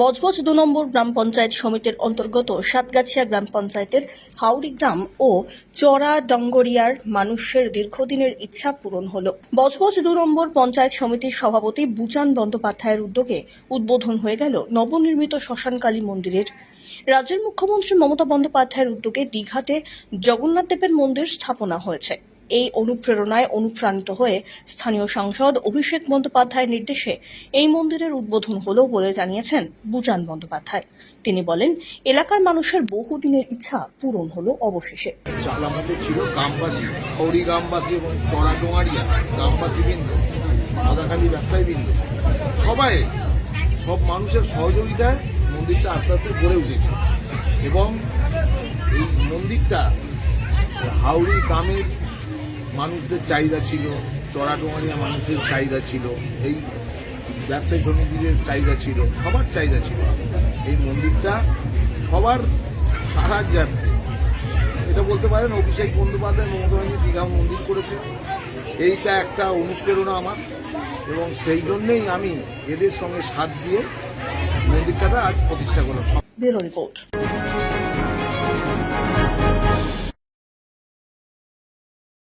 বজবজ দু নম্বর গ্রাম পঞ্চায়েত সমিতির অন্তর্গত সাতগাছিয়া গ্রাম পঞ্চায়েতের হাওড়ি গ্রাম ও চড়া ডঙ্গরিয়ার মানুষের দীর্ঘদিনের ইচ্ছা পূরণ হল। বজবজ দু নম্বর পঞ্চায়েত সমিতির সভাপতি বুচান বন্দ্যোপাধ্যায়ের উদ্যোগে উদ্বোধন হয়ে গেল নবনির্মিত শ্মশানকালী মন্দিরের। রাজ্যের মুখ্যমন্ত্রী মমতা বন্দ্যোপাধ্যায়ের উদ্যোগে দীঘাতে জগন্নাথ দেবের মন্দির স্থাপনা হয়েছে। এই অনুপ্রেরণায় অনুপ্রাণিত হয়ে স্থানীয় সাংসদ অভিষেক বন্দ্যোপাধ্যায়ের নির্দেশে এই মন্দিরের উদ্বোধন হলো বলে জানিয়েছেন বুচান বন্দ্যোপাধ্যায়। তিনি বলেন, এলাকার মানুষের বহুদিনের ইচ্ছা পূরণ হলো অবশেষে। ছিল গ্রামবাসী গ্রামবাসী এবং গ্রামবাসী বৃন্দ মদাখালী ব্যবসায়ী বৃন্দ। সবাই, সব মানুষের সহযোগিতায় মন্দিরটা আস্তে আস্তে গড়ে উঠেছে। এবং এই মন্দিরটা হাওড়ি গ্রামের মানুষদের চাহিদা ছিল চড়া ডোঙারিয়া মানুষের চাহিদা ছিল, এই ব্যবসায়ী সমিতিদের চাহিদা ছিল, সবার চাহিদা ছিল। এই মন্দিরটা সবার সাহায্যার্থে এটা বলতে পারেন অভিষেক বন্দ্যোপাধ্যায় মমতা ব্যানার্জি দীঘা মন্দির করেছে। এইটা একটা অনুপ্রেরণা আমার এবং সেই জন্যেই আমি এদের সঙ্গে সাথ দিয়ে মন্দিরটাকে আজ প্রতিষ্ঠা করলাম। রিপোর্ট।